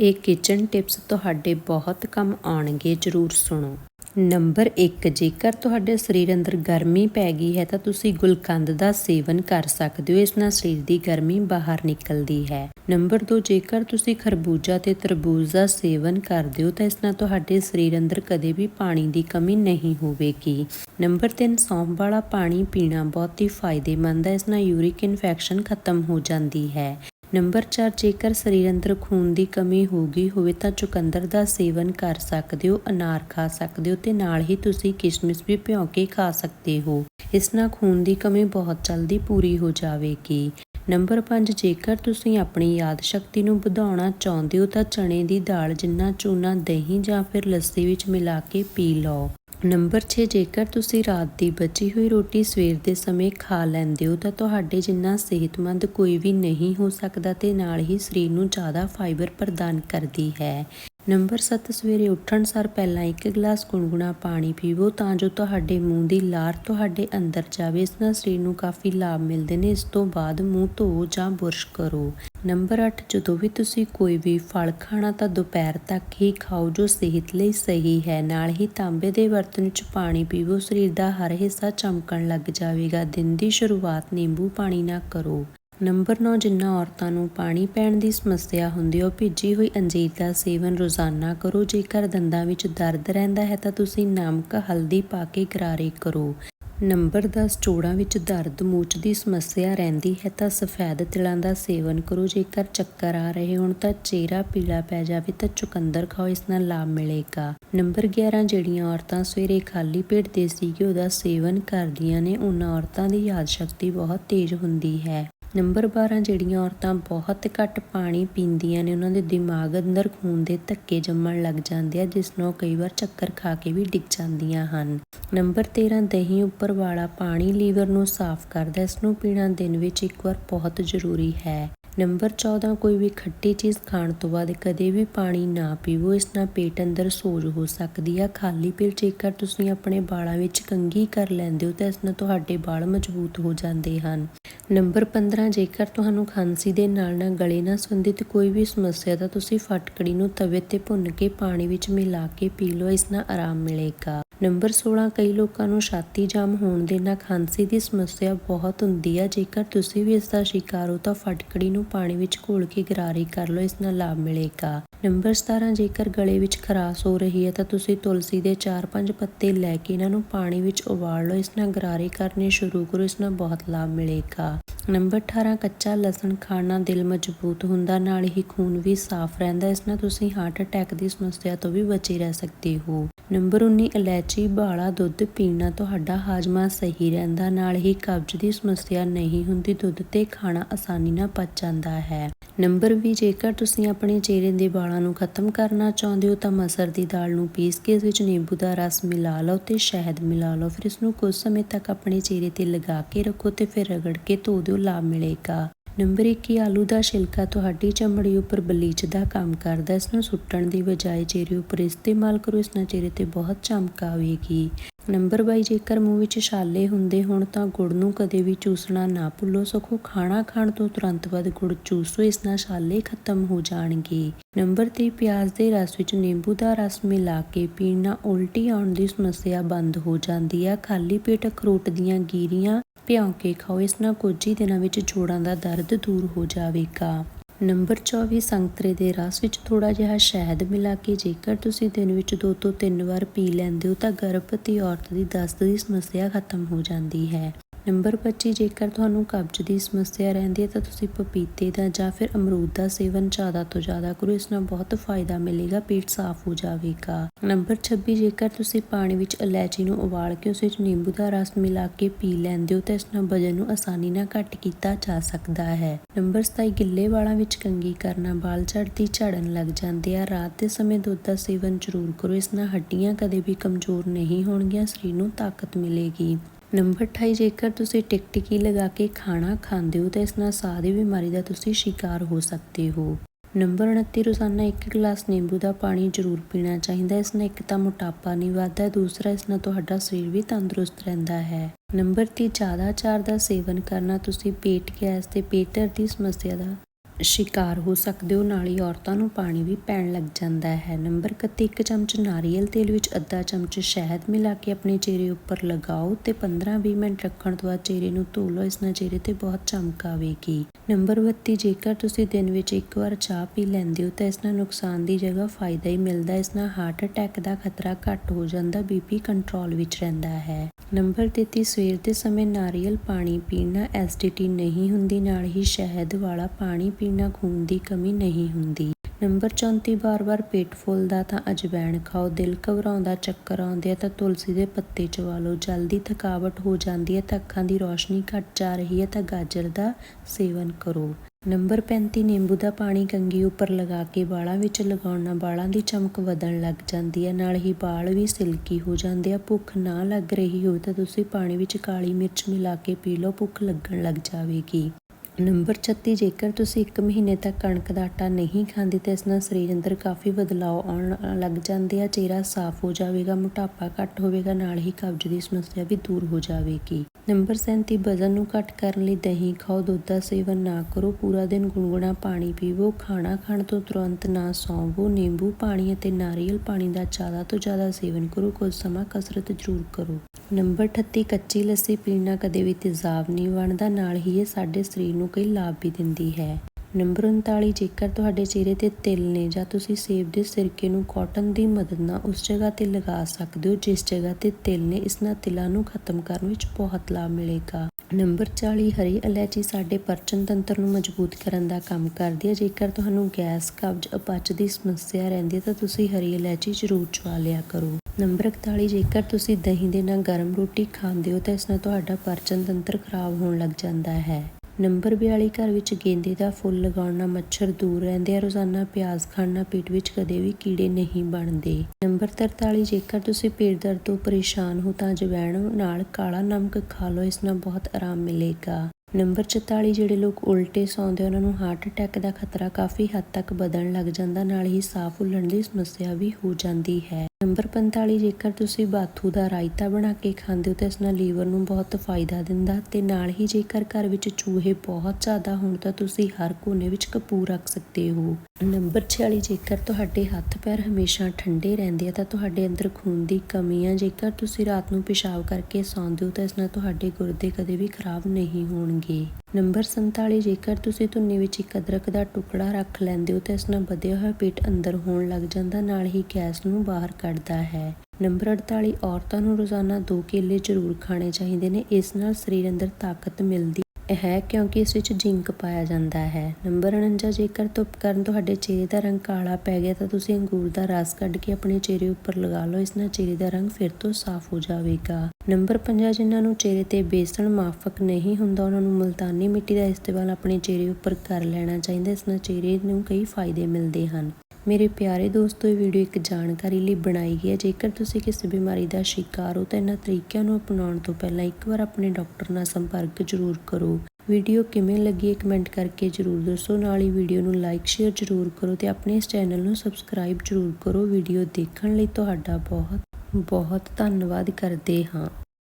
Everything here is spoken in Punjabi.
ਇਹ ਕਿਚਨ ਟਿਪਸ ਤੁਹਾਡੇ ਬਹੁਤ ਕੰਮ ਆਉਣਗੇ, ਜਰੂਰ ਸੁਣੋ। ਨੰਬਰ 1 ਜੇਕਰ ਤੁਹਾਡੇ ਸਰੀਰ ਅੰਦਰ ਗਰਮੀ ਪੈ ਗਈ ਹੈ, ਤਾਂ ਤੁਸੀਂ ਗੁਲਕੰਦ ਦਾ ਸੇਵਨ ਕਰ ਸਕਦੇ ਹੋ, ਇਸ ਨਾਲ ਸਰੀਰ ਦੀ ਗਰਮੀ ਬਾਹਰ ਨਿਕਲਦੀ ਹੈ। ਨੰਬਰ 2 ਜੇਕਰ ਤੁਸੀਂ ਖਰਬੂਜਾ ਤੇ ਤਰਬੂਜ ਦਾ ਸੇਵਨ ਕਰਦੇ ਹੋ, ਤਾਂ ਇਸ ਨਾਲ ਤੁਹਾਡੇ ਸਰੀਰ ਅੰਦਰ ਕਦੇ ਵੀ ਪਾਣੀ ਦੀ ਕਮੀ ਨਹੀਂ ਹੋਵੇਗੀ। ਨੰਬਰ 3 ਸੌਂਫ ਵਾਲਾ ਪਾਣੀ ਪੀਣਾ ਬਹੁਤ ਹੀ ਫਾਇਦੇਮੰਦ ਹੈ, ਇਸ ਨਾਲ ਯੂਰਿਕ ਇਨਫੈਕਸ਼ਨ ਖਤਮ ਹੋ ਜਾਂਦੀ ਹੈ। ਨੰਬਰ 4 ਜੇਕਰ ਸਰੀਰ ਅੰਦਰ ਖੂਨ ਦੀ ਕਮੀ ਹੋ ਗਈ ਹੋਵੇ ਤਾਂ ਚੁਕੰਦਰ ਦਾ ਸੇਵਨ ਕਰ ਸਕਦੇ ਹੋ, ਅਨਾਰ ਖਾ ਸਕਦੇ ਹੋ ਤੇ ਨਾਲ ਹੀ ਤੁਸੀਂ ਕਿਸ਼ਮਿਸ਼ ਵੀ ਭਿਉਂ ਕੇ ਖਾ ਸਕਦੇ ਹੋ। ਇਸ ਨਾਲ ਖੂਨ ਦੀ ਕਮੀ ਬਹੁਤ ਜਲਦੀ ਪੂਰੀ ਹੋ ਜਾਵੇਗੀ। ਨੰਬਰ 5 ਜੇਕਰ ਤੁਸੀਂ ਆਪਣੀ ਯਾਦ ਸ਼ਕਤੀ ਨੂੰ ਵਧਾਉਣਾ ਚਾਹੁੰਦੇ ਹੋ ਤਾਂ ਚਣੇ ਦੀ ਦਾਲ ਜਿੰਨਾ ਚੂਨਾ, ਦਹੀਂ ਜਾਂ ਫਿਰ ਲੱਸੀ ਵਿੱਚ ਮਿਲਾ ਕੇ ਪੀ ਲਓ। ਨੰਬਰ 6 ਜੇਕਰ ਤੁਸੀਂ ਰਾਤ ਦੀ ਬਚੀ ਹੋਈ ਰੋਟੀ ਸਵੇਰ ਦੇ ਸਮੇਂ ਖਾ ਲੈਂਦੇ ਹੋ, ਤਾਂ ਤੁਹਾਡੇ ਜਿੰਨਾ ਸਿਹਤਮੰਦ ਕੋਈ ਵੀ ਨਹੀਂ ਹੋ ਸਕਦਾ ਤੇ ਨਾਲ ਹੀ ਸਰੀਰ ਨੂੰ ਜ਼ਿਆਦਾ ਫਾਈਬਰ ਪ੍ਰਦਾਨ ਕਰਦੀ ਹੈ। ਨੰਬਰ 7 ਸਵੇਰੇ ਉੱਠਣ ਸਾਰ ਪਹਿਲਾਂ ਇੱਕ ਗਲਾਸ ਗੁਨਗੁਣਾ ਪਾਣੀ ਪੀਵੋ ਤਾਂ ਜੋ ਤੁਹਾਡੇ ਮੂੰਹ ਦੀ ਲਾਰ ਤੁਹਾਡੇ ਅੰਦਰ ਜਾਵੇ। ਇਸ ਨਾਲ ਸਰੀਰ ਨੂੰ ਕਾਫੀ ਲਾਭ ਮਿਲਦੇ ਨੇ। ਇਸ ਤੋਂ ਬਾਅਦ ਮੂੰਹ ਧੋ ਜਾਂ ਬੁਰਸ਼ ਕਰੋ। ਨੰਬਰ 8 ਜਦੋਂ ਵੀ ਤੁਸੀਂ ਕੋਈ ਵੀ ਫਲ ਖਾਣਾ ਤਾਂ ਦੁਪਹਿਰ ਤੱਕ ਹੀ ਖਾਓ ਜੋ ਸਿਹਤ ਲਈ ਸਹੀ ਹੈ। ਨਾਲ ਹੀ ਤਾਂਬੇ ਦੇ ਬਰਤਨ ਵਿੱਚ ਪਾਣੀ ਪੀਵੋ। ਸਰੀਰ ਦਾ ਹਰ ਹਿੱਸਾ ਚਮਕਣ ਲੱਗ ਜਾਵੇਗਾ। ਦਿਨ ਦੀ ਸ਼ੁਰੂਆਤ ਨਿੰਬੂ ਪਾਣੀ ਨਾਲ ਕਰੋ। ਨੰਬਰ 9 ਜਿੰਨਾ ਔਰਤਾਂ ਨੂੰ ਪਾਣੀ ਪੈਣ ਦੀ ਸਮੱਸਿਆ ਹੁੰਦੀ ਹੈ, ਉਹ ਭਿੱਜੀ ਹੋਈ ਅੰਜੀਰ ਦਾ ਸੇਵਨ ਰੋਜ਼ਾਨਾ ਕਰੋ। ਜੇਕਰ ਦੰਦਾਂ ਵਿੱਚ ਦਰਦ ਰਹਿੰਦਾ ਹੈ, ਤਾਂ ਤੁਸੀਂ ਨਮਕ ਹਲਦੀ ਪਾ ਕੇ ਗਰਾਰੇ ਕਰੋ। ਨੰਬਰ 10 ਜੋੜਾਂ ਵਿੱਚ ਦਰਦ ਮੂਚ ਦੀ ਸਮੱਸਿਆ ਰਹਿੰਦੀ ਹੈ ਤਾਂ ਸਫੈਦ ਤਿਲਾਂ ਦਾ ਸੇਵਨ ਕਰੋ। ਜੇਕਰ ਚੱਕਰ ਆ ਰਹੇ ਹੋਣ ਤਾਂ ਚਿਹਰਾ ਪੀਲਾ ਪੈ ਜਾਵੇ ਤਾਂ ਚੁਕੰਦਰ ਖਾਓ, ਇਸ ਨਾਲ ਲਾਭ ਮਿਲੇਗਾ। ਨੰਬਰ 11 ਜਿਹੜੀਆਂ ਔਰਤਾਂ ਸਵੇਰੇ ਖਾਲੀ ਪੇਟ ਦੇਸੀ ਘਿਓ ਦਾ ਸੇਵਨ ਕਰਦੀਆਂ ਨੇ, ਉਹਨਾਂ ਔਰਤਾਂ ਦੀ ਯਾਦ ਸ਼ਕਤੀ ਬਹੁਤ ਤੇਜ਼ ਹੁੰਦੀ ਹੈ। ਨੰਬਰ 12 ਜਿਹੜੀਆਂ ਔਰਤਾਂ ਬਹੁਤ ਘੱਟ ਪਾਣੀ ਪੀਂਦੀਆਂ ਨੇ, ਉਹਨਾਂ ਦੇ ਦਿਮਾਗ ਅੰਦਰ ਖੂਨ ਦੇ ਧੱਕੇ ਜੰਮਣ ਲੱਗ ਜਾਂਦੇ ਆ, ਜਿਸ ਨਾਲ ਕਈ ਵਾਰ ਚੱਕਰ ਖਾ ਕੇ ਵੀ ਡਿੱਗ ਜਾਂਦੀਆਂ ਹਨ। ਨੰਬਰ 13 ਦਹੀਂ ਉੱਪਰ ਵਾਲਾ ਪਾਣੀ ਲੀਵਰ ਨੂੰ ਸਾਫ਼ ਕਰਦਾ, ਇਸ ਨੂੰ ਪੀਣਾ ਦਿਨ ਵਿੱਚ ਇੱਕ ਵਾਰ ਬਹੁਤ ਜ਼ਰੂਰੀ ਹੈ। ਨੰਬਰ 14 ਕੋਈ ਵੀ ਖੱਟੀ ਚੀਜ਼ ਖਾਣ ਤੋਂ ਬਾਅਦ ਕਦੇ ਵੀ ਪਾਣੀ ਨਾ ਪੀਵੋ, ਇਸ ਨਾਲ ਪੇਟ ਅੰਦਰ ਸੋਜ ਹੋ ਸਕਦੀ ਆ। ਖਾਲੀ ਪੇਟ ਜੇਕਰ ਤੁਸੀਂ ਆਪਣੇ ਵਾਲਾਂ ਵਿੱਚ ਕੰਘੀ ਕਰ ਲੈਂਦੇ ਹੋ, ਤਾਂ ਇਸ ਨਾਲ ਤੁਹਾਡੇ ਵਾਲ ਮਜ਼ਬੂਤ ਹੋ ਜਾਂਦੇ ਹਨ। ਨੰਬਰ 15 ਜੇਕਰ ਤੁਹਾਨੂੰ ਖਾਂਸੀ ਦੇ ਨਾਲ ਨਾਲ ਗਲੇ ਨਾਲ ਸੰਬੰਧਿਤ ਕੋਈ ਵੀ ਸਮੱਸਿਆ ਤਾਂ ਤੁਸੀਂ ਫਟਕੜੀ ਨੂੰ ਤਵੇ ਤੇ ਭੁੰਨ ਕੇ ਪਾਣੀ ਵਿੱਚ ਮਿਲਾ ਕੇ ਪੀ ਲਓ, ਇਸ ਨਾਲ ਆਰਾਮ ਮਿਲੇਗਾ। ਨੰਬਰ 16 ਕਈ ਲੋਕਾਂ ਨੂੰ ਛਾਤੀ ਜਾਮ ਹੋਣ ਦੇ ਨਾਲ ਖਾਂਸੀ ਦੀ ਸਮੱਸਿਆ ਬਹੁਤ ਹੁੰਦੀ ਹੈ ਜੇਕਰ ਤੁਸੀਂ ਵੀ ਇਸ ਦਾ ਸ਼ਿਕਾਰ ਹੋ, ਤਾਂ ਫਟਕੜੀ ਨੂੰ ਪਾਣੀ ਵਿੱਚ ਘੋਲ ਕੇ ਗਰਾਰੀ ਕਰ ਲਓ ਇਸ ਨਾਲ ਲਾਭ ਮਿਲੇਗਾ। ਨੰਬਰ 17 ਜੇਕਰ ਗਲੇ ਵਿੱਚ ਖਰਾਸ਼ ਹੋ ਰਹੀ ਹੈ ਤਾਂ ਤੁਸੀਂ ਤੁਲਸੀ ਦੇ 4-5 ਪੱਤੇ ਲੈ ਕੇ ਇਹਨਾਂ ਨੂੰ ਪਾਣੀ ਵਿੱਚ ਉਬਾਲ ਲਓ। ਇਸ ਨਾਲ ਗਰਾਰੇ ਕਰਨੇ ਸ਼ੁਰੂ ਕਰੋ, ਇਸ ਨਾਲ ਬਹੁਤ ਲਾਭ ਮਿਲੇਗਾ। ਨੰਬਰ 18 ਕੱਚਾ ਲਸਣ ਖਾਣ ਨਾਲ ਦਿਲ ਮਜ਼ਬੂਤ ਹੁੰਦਾ, ਨਾਲ ਹੀ ਖੂਨ ਵੀ ਸਾਫ਼ ਰਹਿੰਦਾ, ਇਸ ਨਾਲ ਤੁਸੀਂ ਹਾਰਟ ਅਟੈਕ ਦੀ ਸਮੱਸਿਆ ਤੋਂ ਵੀ ਬਚੇ ਰਹਿ ਸਕਦੇ ਹੋ। ਨੰਬਰ 19 ਇਲਾਇਚੀ ਵਾਲਾ ਦੁੱਧ ਪੀਣਾ, ਤੁਹਾਡਾ ਹਾਜ਼ਮਾ ਸਹੀ ਰਹਿੰਦਾ, ਨਾਲ ਹੀ ਕਬਜ਼ ਦੀ ਸਮੱਸਿਆ ਨਹੀਂ ਹੁੰਦੀ, ਦੁੱਧ ਤੇ ਖਾਣਾ ਆਸਾਨੀ ਨਾਲ ਪਚ ਜਾਂਦਾ ਹੈ। ਨੰਬਰ 20 ਜੇਕਰ ਤੁਸੀਂ ਆਪਣੇ ਚਿਹਰੇ ਦੇ ਵਾਲਾਂ ਨੂੰ ਖਤਮ ਕਰਨਾ ਚਾਹੁੰਦੇ ਹੋ ਤਾਂ ਮਸਰ ਦੀ ਦਾਲ ਨੂੰ ਪੀਸ ਕੇ ਇਸ ਵਿੱਚ ਨਿੰਬੂ ਦਾ ਰਸ ਮਿਲਾ ਲਓ ਤੇ ਸ਼ਹਿਦ ਮਿਲਾ ਲਓ। ਫਿਰ ਇਸ ਨੂੰ ਕੁਝ ਸਮੇਂ ਤੱਕ ਆਪਣੇ ਚਿਹਰੇ ਤੇ ਲਗਾ ਕੇ ਰੱਖੋ ਤੇ ਫਿਰ ਰਗੜ ਕੇ ਧੋ ਦਿਓ, ਲਾਭ ਮਿਲੇਗਾ। ਨੰਬਰ 21 ਆਲੂ ਦਾ ਛਿਲਕਾ ਤੁਹਾਡੀ ਚਮੜੀ ਉੱਪਰ ਬਲੀਚ ਦਾ ਕੰਮ ਕਰਦਾ ਇਸ ਨੂੰ ਸੁੱਟਣ ਦੀ ਬਜਾਏ ਚਿਹਰੇ ਉੱਪਰ ਇਸਤੇਮਾਲ ਕਰੋ, ਇਸ ਨਾਲ ਚਿਹਰੇ ਤੇ ਬਹੁਤ ਚਮਕ ਆਵੇਗੀ ਨੰਬਰ 22 ਜੇਕਰ ਮੂੰਹ ਵਿੱਚ ਛਾਲੇ ਹੁੰਦੇ ਹੋਣ ਤਾਂ ਗੁੜ ਨੂੰ ਕਦੇ ਵੀ ਚੂਸਣਾ ਨਾ ਭੁੱਲੋ। ਸਗੋਂ ਖਾਣਾ ਖਾਣ ਤੋਂ ਤੁਰੰਤ ਬਾਅਦ ਗੁੜ ਚੂਸੋ ਇਸ ਨਾਲ ਛਾਲੇ ਖਤਮ ਹੋ ਜਾਣਗੇ। ਨੰਬਰ 3 ਪਿਆਜ਼ ਦੇ ਰਸ ਵਿੱਚ ਨਿੰਬੂ ਦਾ ਰਸ ਮਿਲਾ ਕੇ ਪੀਣ ਨਾਲ ਉਲਟੀ ਆਉਣ ਦੀ ਸਮੱਸਿਆ ਬੰਦ ਹੋ ਜਾਂਦੀ ਹੈ ਖਾਲੀ ਪੇਟ ਅਖਰੋਟ ਦੀਆਂ ਗੀਰੀਆਂ ਭਿਉਂ ਕੇ ਖਾਓ, ਇਸ ਨਾਲ ਕੁਝ ਹੀ ਦਿਨਾਂ ਵਿੱਚ ਜੋੜਾਂ ਦਾ ਦਰਦ ਦੂਰ ਹੋ ਜਾਵੇਗਾ। ਨੰਬਰ 24 ਸੰਤਰੇ ਦੇ ਰਸ ਵਿੱਚ ਥੋੜਾ ਜਿਹਾ ਸ਼ਹਿਦ ਮਿਲਾ ਕੇ ਜੇਕਰ ਤੁਸੀਂ ਦਿਨ ਵਿੱਚ ਦੋ ਤੋਂ ਤਿੰਨ ਵਾਰ ਪੀ ਲੈਂਦੇ ਹੋ ਤਾਂ ਗਰਭਵਤੀ ਔਰਤ ਦੀ ਦਸਤ ਦੀ ਸਮੱਸਿਆ ਖਤਮ ਹੋ ਜਾਂਦੀ ਹੈ। ਨੰਬਰ 25 ਜੇਕਰ ਤੁਹਾਨੂੰ ਕਬਜ਼ ਦੀ ਸਮੱਸਿਆ ਰਹਿੰਦੀ ਹੈ ਤਾਂ ਤੁਸੀਂ ਪਪੀਤੇ ਦਾ ਜਾਂ ਫਿਰ ਅਮਰੂਦ ਦਾ ਸੇਵਨ ਜ਼ਿਆਦਾ ਤੋਂ ਜ਼ਿਆਦਾ ਕਰੋ, ਇਸ ਨਾਲ ਬਹੁਤ ਫਾਇਦਾ ਮਿਲੇਗਾ, ਪੇਟ ਸਾਫ਼ ਹੋ ਜਾਵੇਗਾ। ਨੰਬਰ 26 ਜੇਕਰ ਤੁਸੀਂ ਪਾਣੀ ਵਿੱਚ ਇਲਾਇਚੀ ਨੂੰ ਉਬਾਲ ਕੇ ਉਸ ਵਿੱਚ ਨਿੰਬੂ ਦਾ ਰਸ ਮਿਲਾ ਕੇ ਪੀ ਲੈਂਦੇ ਹੋ ਤਾਂ ਇਸ ਨਾਲ ਵਜਨ ਨੂੰ ਆਸਾਨੀ ਨਾਲ ਘੱਟ ਕੀਤਾ ਜਾ ਸਕਦਾ ਹੈ। ਨੰਬਰ 27 ਗਿੱਲੇ ਵਾਲਾਂ ਵਿੱਚ ਕੰਗੀ ਕਰਨਾ, ਵਾਲ ਝੜਦੀ, ਝੜਨ ਲੱਗ ਜਾਂਦੇ ਆ। ਰਾਤ ਦੇ ਸਮੇਂ ਦੁੱਧ ਦਾ ਸੇਵਨ ਜ਼ਰੂਰ ਕਰੋ, ਇਸ ਨਾਲ ਹੱਡੀਆਂ ਕਦੇ ਵੀ ਕਮਜ਼ੋਰ ਨਹੀਂ ਹੋਣਗੀਆਂ, ਸਰੀਰ ਨੂੰ ਤਾਕਤ ਮਿਲੇਗੀ। ਨੰਬਰ 28 ਜੇਕਰ ਤੁਸੀਂ ਟਿਕਟਿਕੀ ਲਗਾ ਕੇ ਖਾਣਾ ਖਾਂਦੇ ਹੋ, ਤਾਂ ਇਸ ਨਾਲ ਸਾਹ ਦੀ ਬਿਮਾਰੀ ਦਾ ਤੁਸੀਂ ਸ਼ਿਕਾਰ ਹੋ ਸਕਦੇ ਹੋ। ਨੰਬਰ 29 ਰੋਜ਼ਾਨਾ 1 ਗਲਾਸ ਨਿੰਬੂ ਦਾ ਪਾਣੀ ਜ਼ਰੂਰ ਪੀਣਾ ਚਾਹੀਦਾ ਇਸ ਨਾਲ ਇੱਕ ਤਾਂ ਮੋਟਾਪਾ ਨਹੀਂ ਵੱਧਦਾ, ਦੂਸਰਾ ਇਸ ਨਾਲ ਤੁਹਾਡਾ ਸਰੀਰ ਵੀ ਤੰਦਰੁਸਤ ਰਹਿੰਦਾ ਹੈ। ਨੰਬਰ 30 ਜ਼ਿਆਦਾ ਚਾਰ ਦਾ ਸੇਵਨ ਕਰਨਾ, ਤੁਸੀਂ ਪੇਟ ਗੈਸ ਤੇ ਪੇਟਰ ਦੀ ਸਮੱਸਿਆ ਦਾ ਸ਼ਿਕਾਰ ਹੋ ਸਕਦੇ ਹੋ, ਨਾਲ ਹੀ ਔਰਤਾਂ ਨੂੰ ਪਾਣੀ ਵੀ ਪੈਣ ਲੱਗ ਜਾਂਦਾ ਹੈ। ਨੰਬਰ 31 ਇੱਕ ਚਮਚ ਨਾਰੀਅਲ ਤੇਲ ਵਿੱਚ ਅੱਧਾ ਚਮਚ ਸ਼ਹਿਦ ਮਿਲਾ ਕੇ ਆਪਣੇ ਚਿਹਰੇ ਉੱਪਰ ਲਗਾਓ ਤੇ 15-20 ਮਿੰਟ ਰੱਖਣ ਤੋਂ ਬਾਅਦ ਚਿਹਰੇ ਨੂੰ ਧੋ ਲਓ, ਇਸ ਨਾਲ ਚਿਹਰੇ ਤੇ ਬਹੁਤ ਚਮਕ ਆਵੇਗੀ। ਨੰਬਰ 32 ਜੇਕਰ ਤੁਸੀਂ ਦਿਨ ਵਿੱਚ ਇੱਕ ਵਾਰ ਚਾਹ ਪੀ ਲੈਂਦੇ ਹੋ ਤਾਂ ਇਸ ਨਾਲ ਨੁਕਸਾਨ ਦੀ ਜਗ੍ਹਾ ਫਾਇਦਾ ਹੀ ਮਿਲਦਾ ਇਸ ਨਾਲ ਹਾਰਟ ਅਟੈਕ ਦਾ ਖਤਰਾ ਘੱਟ ਹੋ ਜਾਂਦਾ, ਬੀਪੀ ਕੰਟਰੋਲ ਵਿੱਚ ਰਹਿੰਦਾ ਹੈ। ਨੰਬਰ 33 ਸਵੇਰ ਦੇ ਸਮੇਂ ਨਾਰੀਅਲ ਪਾਣੀ ਪੀਣਾ ਐਸਿਡਿਟੀ ਨਹੀਂ ਹੁੰਦੀ, ਨਾਲ ਹੀ ਸ਼ਹਿਦ ਵਾਲਾ ਪਾਣੀ ਪੀ ਪੀਣਾ ਖੂਨ ਦੀ ਕਮੀ ਨਹੀਂ ਹੁੰਦੀ। ਨੰਬਰ 34 ਬਾਰ-ਬਾਰ ਪੇਟ ਫੁੱਲਦਾ ਤਾਂ ਅਜਵਾਇਣ ਖਾਓ। ਦਿਲ ਘਬਰਾਉਂਦਾ, ਚੱਕਰ ਆਉਂਦੇ ਆ ਤਾਂ ਤੁਲਸੀ ਦੇ ਪੱਤੇ ਚਵਾ ਲਓ ਜਲਦੀ ਥਕਾਵਟ ਹੋ ਜਾਂਦੀ ਹੈ ਤਾਂ ਅੱਖਾਂ ਦੀ ਰੋਸ਼ਨੀ ਘਟ ਜਾ ਰਹੀ ਹੈ ਤਾਂ ਗਾਜਰ ਦਾ ਸੇਵਨ ਕਰੋ। ਨੰਬਰ 35 ਨਿੰਬੂ ਦਾ ਪਾਣੀ ਕੰਗੀ ਉੱਪਰ ਲਗਾ ਕੇ ਵਾਲਾਂ ਵਿੱਚ ਲਗਾਉਣ। ਨਾਲ ਵਾਲਾਂ ਦੀ ਚਮਕ ਵਧਣ ਲੱਗ ਜਾਂਦੀ ਹੈ, ਨਾਲ ਹੀ ਵਾਲ ਵੀ ਸਿਲਕੀ ਹੋ ਜਾਂਦੇ ਆ। ਭੁੱਖ ਨਾ ਲੱਗ ਰਹੀ ਹੋ ਤਾਂ ਤੁਸੀਂ ਪਾਣੀ ਵਿੱਚ ਕਾਲੀ ਮਿਰਚ ਮਿਲਾ ਕੇ ਪੀ ਲਓ, ਭੁੱਖ ਲੱਗਣ ਲੱਗ ਜਾਵੇਗੀ। ਨੰਬਰ 36 ਜੇਕਰ ਤੁਸੀਂ 1 ਮਹੀਨੇ ਤੱਕ ਕਣਕ ਦਾ ਆਟਾ ਨਹੀਂ ਖਾਂਦੇ ਤਾਂ ਇਸ ਨਾਲ ਸਰੀਰ ਅੰਦਰ ਕਾਫੀ ਬਦਲਾਅ ਆਉਣ ਲੱਗ ਜਾਂਦੇ ਆ, ਚਿਹਰਾ ਸਾਫ਼ ਹੋ ਜਾਵੇਗਾ, ਮੋਟਾਪਾ ਘੱਟ ਹੋਵੇਗਾ, ਨਾਲ ਹੀ ਕਬਜ਼ ਦੀ ਸਮੱਸਿਆ ਵੀ ਦੂਰ ਹੋ ਜਾਵੇਗੀ। ਨੰਬਰ 37 ਵਜ਼ਨ ਨੂੰ ਘੱਟ ਕਰਨ ਲਈ ਦਹੀਂ ਖਾਓ, ਦੁੱਧ ਦਾ ਸੇਵਨ ਨਾ ਕਰੋ, ਪੂਰਾ ਦਿਨ ਗੁਨਗੁਣਾ ਪਾਣੀ ਪੀਵੋ, ਖਾਣਾ ਖਾਣ ਤੋਂ ਤੁਰੰਤ ਨਾ ਸੌਂਵੋ, ਨਿੰਬੂ ਪਾਣੀ ਅਤੇ ਨਾਰੀਅਲ ਪਾਣੀ ਦਾ ਜ਼ਿਆਦਾ ਤੋਂ ਜ਼ਿਆਦਾ ਸੇਵਨ ਕਰੋ, ਕੁਝ ਸਮਾਂ ਕਸਰਤ ਜ਼ਰੂਰ ਕਰੋ। ਨੰਬਰ 38 ਕੱਚੀ ਲੱਸੀ ਪੀਣਾ ਕਦੇ ਵੀ ਤੇਜ਼ਾਬ ਨਹੀਂ ਬਣਦਾ, ਨਾਲ ਹੀ ਇਹ ਸਾਡੇ ਸਰੀਰ ਨੂੰ ਕਈ ਲਾਭ ਵੀ ਦਿੰਦੀ ਹੈ। ਨੰਬਰ 39 ਜੇਕਰ ਤੁਹਾਡੇ ਚਿਹਰੇ ਤੇ ਤਿਲ ਨੇ ਜਾਂ ਤੁਸੀਂ ਸੇਬ ਦੇ ਸਿਰਕੇ ਨੂੰ ਕਾਟਨ ਦੀ ਮਦਦ ਨਾਲ ਉਸ ਜਗ੍ਹਾ ਤੇ ਲਗਾ ਸਕਦੇ ਹੋ, ਜਿਸ ਜਗ੍ਹਾ ਤੇ ਤਿਲ ਨੇ ਇਸ ਨਾਲ ਤਿਲਾਂ ਨੂੰ ਖਤਮ ਕਰਨ ਵਿੱਚ ਬਹੁਤ ਲਾਭ ਮਿਲੇਗਾ। ਨੰਬਰ 40 ਹਰੀ ਇਲਾਇਚੀ ਸਾਡੇ ਪਰਚਨ ਤੰਤਰ ਨੂੰ ਮਜ਼ਬੂਤ ਕਰਨ ਦਾ ਕੰਮ ਕਰਦੀ ਹੈ। ਜੇਕਰ ਤੁਹਾਨੂੰ ਗੈਸ, ਕਬਜ਼, ਅਪਚ ਦੀ ਸਮੱਸਿਆ ਰਹਿੰਦੀ ਹੈ ਤਾਂ ਤੁਸੀਂ ਹਰੀ ਇਲਾਇਚੀ ਜ਼ਰੂਰ ਚਵਾ ਲਿਆ ਕਰੋ। ਨੰਬਰ 41 ਜੇਕਰ ਤੁਸੀਂ ਦਹੀਂ ਦੇ ਨਾਲ ਗਰਮ ਰੋਟੀ ਖਾਂਦੇ ਹੋ ਤਾਂ ਇਸ ਨਾਲ ਤੁਹਾਡਾ ਪਾਚਨ ਤੰਤਰ ਖਰਾਬ ਹੋਣ ਲੱਗ ਜਾਂਦਾ ਹੈ। ਨੰਬਰ 42 ਘਰ ਵਿੱਚ ਗੇਂਦੇ ਦਾ ਫੁੱਲ ਲਗਾਉਣ ਨਾਲ ਮੱਛਰ ਦੂਰ ਰਹਿੰਦੇ ਆ। ਰੋਜ਼ਾਨਾ ਪਿਆਜ਼ ਖਾਣ ਨਾਲ ਪੇਟ ਵਿੱਚ ਕਦੇ ਵੀ ਕੀੜੇ ਨਹੀਂ ਬਣਦੇ। ਨੰਬਰ 43 ਜੇਕਰ ਤੁਸੀਂ ਪੇਟ ਦਰਦ ਤੋਂ ਪਰੇਸ਼ਾਨ ਹੋ ਤਾਂ ਅਜਵਾਇਣ ਨਾਲ ਕਾਲਾ ਨਮਕ ਖਾ ਲਓ, ਇਸ ਨਾਲ ਬਹੁਤ ਆਰਾਮ ਮਿਲੇਗਾ। ਨੰਬਰ 44 ਜਿਹੜੇ ਲੋਕ ਉਲਟੇ ਸੌਂਦੇ ਉਹਨਾਂ ਨੂੰ ਹਾਰਟ ਅਟੈਕ ਦਾ ਖਤਰਾ ਕਾਫੀ ਹੱਦ ਤੱਕ ਵਧਣ ਲੱਗ ਜਾਂਦਾ, ਨਾਲ ਹੀ ਸਾਹ ਫੁੱਲਣ ਦੀ ਸਮੱਸਿਆ ਵੀ ਹੋ ਜਾਂਦੀ ਹੈ। ਨੰਬਰ 45 ਜੇਕਰ ਤੁਸੀਂ ਬਾਥੂ ਦਾ ਰਾਇਤਾ ਬਣਾ ਕੇ ਖਾਂਦੇ ਹੋ ਤਾਂ ਇਸ ਨਾਲ ਲੀਵਰ ਨੂੰ ਬਹੁਤ ਫਾਇਦਾ ਦਿੰਦਾ ਤੇ ਨਾਲ ਹੀ ਜੇਕਰ ਘਰ ਵਿੱਚ ਚੂਹੇ ਬਹੁਤ ਜ਼ਿਆਦਾ ਹੋਣ ਤਾਂ ਤੁਸੀਂ ਹਰ ਕੋਨੇ ਵਿੱਚ ਕਪੂਰ ਰੱਖ ਸਕਦੇ ਹੋ। ਨੰਬਰ 46 ਜੇਕਰ ਤੁਹਾਡੇ ਹੱਥ ਪੈਰ ਹਮੇਸ਼ਾ ਠੰਡੇ ਰਹਿੰਦੇ ਆ ਤਾਂ ਤੁਹਾਡੇ ਅੰਦਰ ਖੂਨ ਦੀ ਕਮੀ ਆ। ਜੇਕਰ ਤੁਸੀਂ ਰਾਤ ਨੂੰ ਪਿਸ਼ਾਬ ਕਰਕੇ ਸੌਂਦੇ ਹੋ ਤਾਂ ਇਸ ਨਾਲ ਤੁਹਾਡੇ ਗੁਰਦੇ ਕਦੇ ਵੀ ਖਰਾਬ ਨਹੀਂ ਹੋਣਗੇ। ਨੰਬਰ 47 ਜੇਕਰ ਤੁਸੀਂ ਧੁੰਨੀ ਵਿੱਚ ਇੱਕ ਅਦਰਕ ਦਾ ਟੁਕੜਾ ਰੱਖ ਲੈਂਦੇ ਹੋ ਤਾਂ ਇਸ ਨਾਲ ਵਧਿਆ ਹੋਇਆ ਪੇਟ ਅੰਦਰ ਹੋਣ ਲੱਗ ਜਾਂਦਾ, ਨਾਲ ਹੀ ਗੈਸ ਨੂੰ ਬਾਹਰ ਕੱਢਦਾ ਹੈ। ਨੰਬਰ 48 ਔਰਤਾਂ ਨੂੰ ਰੋਜ਼ਾਨਾ 2 ਕੇਲੇ ਜ਼ਰੂਰ ਖਾਣੇ ਚਾਹੀਦੇ ਨੇ, ਇਸ ਨਾਲ ਸਰੀਰ ਅੰਦਰ ਤਾਕਤ ਮਿਲਦੀ ਹੈ ਕਿਉਂਕਿ ਇਸ ਵਿੱਚ ਜ਼ਿੰਕ ਪਾਇਆ ਜਾਂਦਾ ਹੈ। ਨੰਬਰ 49 ਜੇਕਰ ਧੁੱਪ ਕਰਨ ਤੁਹਾਡੇ ਚਿਹਰੇ ਦਾ ਰੰਗ ਕਾਲਾ ਪੈ ਗਿਆ ਤਾਂ ਤੁਸੀਂ ਅੰਗੂਰ ਦਾ ਰਸ ਕੱਢ ਕੇ ਆਪਣੇ ਚਿਹਰੇ ਉੱਪਰ ਲਗਾ ਲਓ, ਇਸ ਨਾਲ ਚਿਹਰੇ ਦਾ ਰੰਗ ਫਿਰ ਤੋਂ ਸਾਫ਼ ਹੋ ਜਾਵੇਗਾ। ਨੰਬਰ 50 ਜਿਨ੍ਹਾਂ ਨੂੰ ਚਿਹਰੇ ਤੇ ਬੇਸਣ ਮਾਫਕ ਨਹੀਂ ਹੁੰਦਾ, ਉਹਨਾਂ ਨੂੰ ਮੁਲਤਾਨੀ ਮਿੱਟੀ ਦਾ ਇਸਤੇਮਾਲ ਆਪਣੇ ਚਿਹਰੇ ਉੱਪਰ ਕਰ ਲੈਣਾ ਚਾਹੀਦਾ, ਇਸ ਨਾਲ ਚਿਹਰੇ ਨੂੰ ਕਈ ਫਾਇਦੇ ਮਿਲਦੇ ਹਨ। ਮੇਰੇ ਪਿਆਰੇ ਦੋਸਤੋ, ਇਹ ਵੀਡੀਓ ਇੱਕ ਜਾਣਕਾਰੀ ਲਈ ਬਣਾਈ ਗਈ ਹੈ। ਜੇਕਰ ਤੁਸੀਂ ਕਿਸੇ ਬਿਮਾਰੀ ਦਾ ਸ਼ਿਕਾਰ ਹੋ, ਤਾਂ ਇਹਨਾਂ ਤਰੀਕਿਆਂ ਨੂੰ ਅਪਣਾਉਣ ਤੋਂ ਪਹਿਲਾਂ ਇੱਕ ਵਾਰ ਆਪਣੇ ਡਾਕਟਰ ਨਾਲ ਸੰਪਰਕ ਜ਼ਰੂਰ ਕਰੋ। ਵੀਡੀਓ ਕਿਵੇਂ ਲੱਗੀ ਹੈ ਕਮੈਂਟ ਕਰਕੇ ਜ਼ਰੂਰ ਦੱਸੋ। ਨਾਲ ਹੀ ਵੀਡੀਓ ਨੂੰ ਲਾਈਕ, ਸ਼ੇਅਰ ਜ਼ਰੂਰ ਕਰੋ ਤੇ ਆਪਣੇ ਇਸ ਚੈਨਲ ਨੂੰ ਸਬਸਕ੍ਰਾਈਬ ਜ਼ਰੂਰ ਕਰੋ। ਵੀਡੀਓ ਦੇਖਣ ਲਈ ਤੁਹਾਡਾ ਬਹੁਤ ਬਹੁਤ ਧੰਨਵਾਦ ਕਰਦੇ ਹਾਂ।